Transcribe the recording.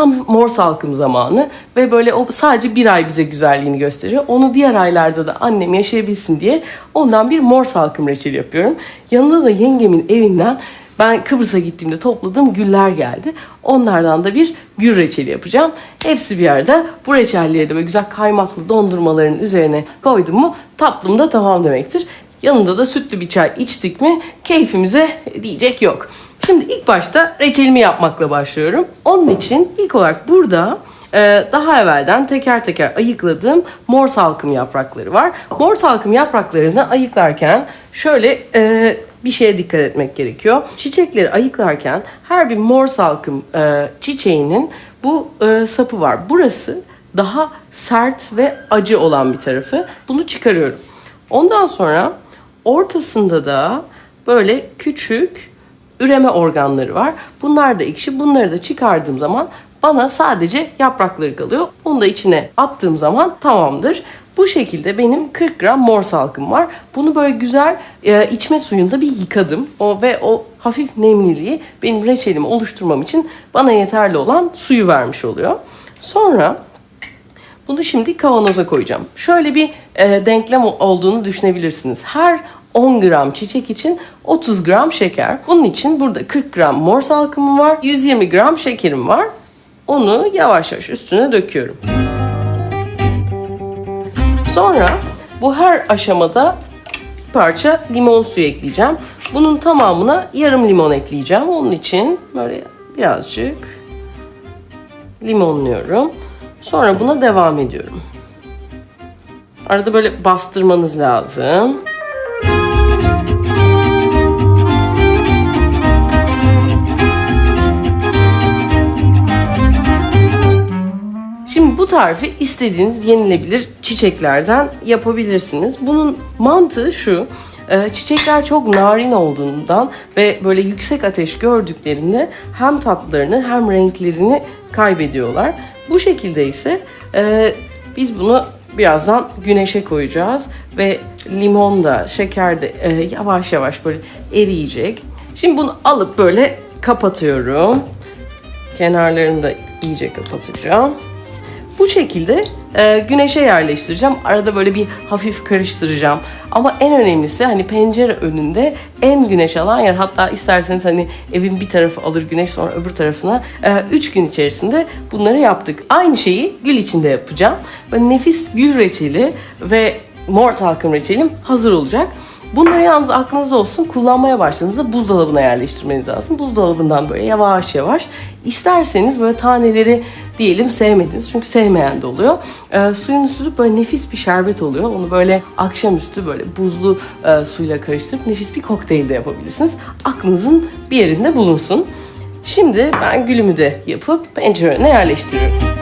Tam mor salkım zamanı ve böyle o sadece bir ay bize güzelliğini gösteriyor. Onu diğer aylarda da annem yaşayabilsin diye ondan bir mor salkım reçeli yapıyorum. Yanında da yengemin evinden ben Kıbrıs'a gittiğimde topladığım güller geldi. Onlardan da bir gül reçeli yapacağım. Hepsi bir arada. Bu reçelleri de böyle güzel kaymaklı dondurmaların üzerine koydum mu tatlım da tamam demektir. Yanında da sütlü bir çay içtik mi keyfimize diyecek yok. Şimdi ilk başta reçelimi yapmakla başlıyorum. Onun için ilk olarak burada e, daha evvelden teker teker ayıkladığım mor salkım yaprakları var. Mor salkım yapraklarını ayıklarken şöyle e, bir şeye dikkat etmek gerekiyor. Çiçekleri ayıklarken her bir mor salkım e, çiçeğinin bu sapı var. Burası daha sert ve acı olan bir tarafı. Bunu çıkarıyorum. Ondan sonra ortasında da böyle küçük üreme organları var. Bunlar da ekşi. Bunları da çıkardığım zaman bana sadece yaprakları kalıyor. Onu da içine attığım zaman tamamdır. Bu şekilde benim 40 gram mor salkım var. Bunu böyle güzel e, içme suyunda bir yıkadım. O ve o hafif nemliliği benim reçelimi oluşturmam için bana yeterli olan suyu vermiş oluyor. Sonra bunu şimdi kavanoza koyacağım. Şöyle bir e, denklem olduğunu düşünebilirsiniz. Her 10 gram çiçek için 30 gram şeker. Bunun için burada 40 gram mor salkımım var. 120 gram şekerim var. Onu yavaş yavaş üstüne döküyorum. Sonra bu her aşamada bir parça limon suyu ekleyeceğim. Bunun tamamına yarım limon ekleyeceğim. Onun için böyle birazcık limonluyorum. Sonra buna devam ediyorum. Arada böyle bastırmanız lazım. Şimdi bu tarifi istediğiniz yenilebilir çiçeklerden yapabilirsiniz. Bunun mantığı şu. e, Çiçekler çok narin olduğundan ve böyle yüksek ateş gördüklerinde hem tatlarını hem renklerini kaybediyorlar. Bu şekilde ise e, biz bunu birazdan güneşe koyacağız ve limon da şeker de e, yavaş yavaş böyle eriyecek. Şimdi bunu alıp böyle kapatıyorum. Kenarlarını da iyice kapatacağım. Bu şekilde e, güneşe yerleştireceğim. Arada böyle bir hafif karıştıracağım. Ama en önemlisi hani pencere önünde en güneş alan yer. Hatta isterseniz hani evin bir tarafı alır güneş sonra öbür tarafına 3 gün içerisinde bunları yaptık. Aynı şeyi gül içinde yapacağım. Böyle nefis gül reçeli ve mor salkım reçelim hazır olacak. Bunları yalnız aklınızda olsun kullanmaya başladığınızda buzdolabına yerleştirmeniz lazım. Buzdolabından böyle yavaş yavaş isterseniz böyle taneleri diyelim sevmediniz çünkü sevmeyen de oluyor. Ee, suyunu süzüp böyle nefis bir şerbet oluyor. Onu böyle akşamüstü böyle buzlu e, suyla karıştırıp nefis bir kokteyl de yapabilirsiniz. Aklınızın bir yerinde bulunsun. Şimdi ben gülümü de yapıp pencere önüne yerleştiriyorum.